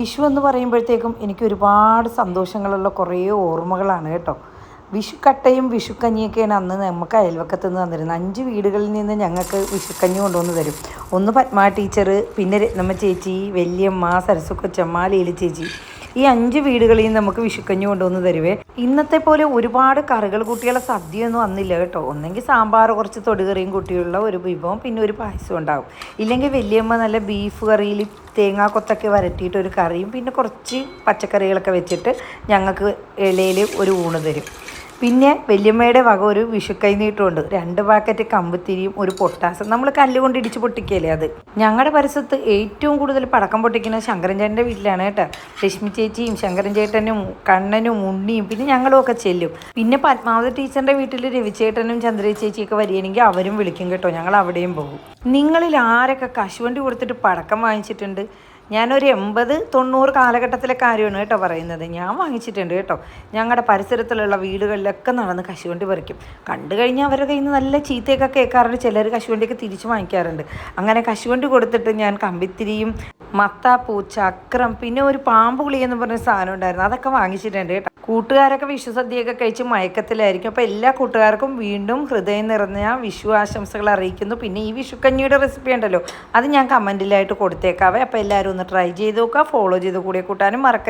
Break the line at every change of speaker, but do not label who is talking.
വിഷു എന്ന് പറയുമ്പോഴത്തേക്കും എനിക്ക് ഒരുപാട് സന്തോഷങ്ങളുള്ള കുറേ ഓർമ്മകളാണ് കേട്ടോ. വിഷുക്കട്ടയും വിഷുക്കഞ്ഞിയൊക്കെയാണ് അന്ന് നമുക്ക് അയൽവക്കത്ത് നിന്ന് തന്നിരുന്നത്. അഞ്ച് വീടുകളിൽ നിന്ന് ഞങ്ങൾക്ക് വിഷുക്കഞ്ഞി കൊണ്ടുവന്ന് തരും. ഒന്ന് പത്മ ടീച്ചർ പിന്നെ രത്നമ്മ ചേച്ചി വല്യമ്മ സരസ്വക്കൊച്ചമ്മ ലീല ചേച്ചി. ഈ അഞ്ച് വീടുകളിൽ നിന്ന് നമുക്ക് വിഷുക്കഞ്ഞ് കൊണ്ടുവന്ന് തരുവേ. ഇന്നത്തെ പോലെ ഒരുപാട് കറികൾ കുട്ടികളെ സദ്യയൊന്നും വന്നില്ല കേട്ടോ. ഒന്നെങ്കിൽ സാമ്പാർ കുറച്ച് തൊടുകറിയും കൂട്ടിയുള്ള ഒരു വിഭവം പിന്നെ ഒരു പായസം ഉണ്ടാവും. ഇല്ലെങ്കിൽ വലിയമ്മ നല്ല ബീഫ് കറിയിൽ തേങ്ങാക്കൊത്തൊക്കെ വരട്ടിയിട്ട് ഒരു കറിയും പിന്നെ കുറച്ച് പച്ചക്കറികളൊക്കെ വെച്ചിട്ട് ഞങ്ങൾക്ക് ഇലയിൽ ഒരു ഊണ് തരും. പിന്നെ വല്യമ്മയുടെ വക ഒരു വിഷുക്കൈ നീട്ടമുണ്ട് രണ്ട് പാക്കറ്റ് കമ്പുത്തിരിയും ഒരു പൊട്ടാസും നമ്മൾ കല്ലുകൊണ്ട് ഇടിച്ച് പൊട്ടിക്കല്ലേ അത്? ഞങ്ങളുടെ പരിസരത്ത് ഏറ്റവും കൂടുതൽ പടക്കം പൊട്ടിക്കുന്നത് ശങ്കരൻ ചേട്ടന്റെ വീട്ടിലാണ് കേട്ടോ. രശ്മി ചേച്ചിയും ശങ്കരൻ ചേട്ടനും കണ്ണനും ഉണ്ണിയും പിന്നെ ഞങ്ങളും ഒക്കെ ചെല്ലും. പിന്നെ പത്മാവതി ടീച്ചറിന്റെ വീട്ടിൽ രവിചേട്ടനും ചന്ദ്ര ചേച്ചിയൊക്കെ വരികയാണെങ്കിൽ അവരും വിളിക്കും കേട്ടോ. ഞങ്ങൾ അവിടെയും പോകും. നിങ്ങളിൽ ആരൊക്കെ കശുവണ്ടി കൊടുത്തിട്ട് പടക്കം വാങ്ങിച്ചിട്ടുണ്ട്? ഞാനൊരു എൺപത് തൊണ്ണൂറ് കാലഘട്ടത്തിലെ കാര്യമാണ് കേട്ടോ പറയുന്നത്. ഞാൻ വാങ്ങിച്ചിട്ടുണ്ട് കേട്ടോ. ഞങ്ങളുടെ പരിസരത്തിലുള്ള വീടുകളിലൊക്കെ നടന്ന് കശുവണ്ടി പറിക്കും. കണ്ടു കഴിഞ്ഞാൽ അവരുടെ കയ്യിൽ നിന്ന് നല്ല ചീത്തയൊക്കെ കേൾക്കാറുണ്ട്. ചിലർ കശുവണ്ടിയൊക്കെ തിരിച്ചു വാങ്ങിക്കാറുണ്ട്. അങ്ങനെ കശുവണ്ടി കൊടുത്തിട്ട് ഞാൻ കമ്പിത്തിരിയും മത്ത പൂച്ച അക്രം പിന്നെ ഒരു പാമ്പ് കുളി എന്ന് പറഞ്ഞ സാധനം ഉണ്ടായിരുന്നു. അതൊക്കെ വാങ്ങിച്ചിട്ടുണ്ട് കേട്ടോ. കൂട്ടുകാരൊക്കെ വിഷു സദ്യയൊക്കെ കഴിച്ച് മയക്കത്തിലായിരിക്കും. അപ്പോൾ എല്ലാ കൂട്ടുകാർക്കും വീണ്ടും ഹൃദയം നിറഞ്ഞ വിഷു ആശംസകൾ അറിയിക്കുന്നു. പിന്നെ ഈ വിഷുക്കഞ്ഞിയുടെ റെസിപ്പി ഉണ്ടല്ലോ അത് ഞാൻ കമന്റിലായിട്ട് കൊടുത്തേക്കാവേ. അപ്പോൾ എല്ലാവരും ഒന്ന് ട്രൈ ചെയ്ത് നോക്കുക ഫോളോ ചെയ്ത് കൂടെ കൂട്ടാനും മറക്കരുത്.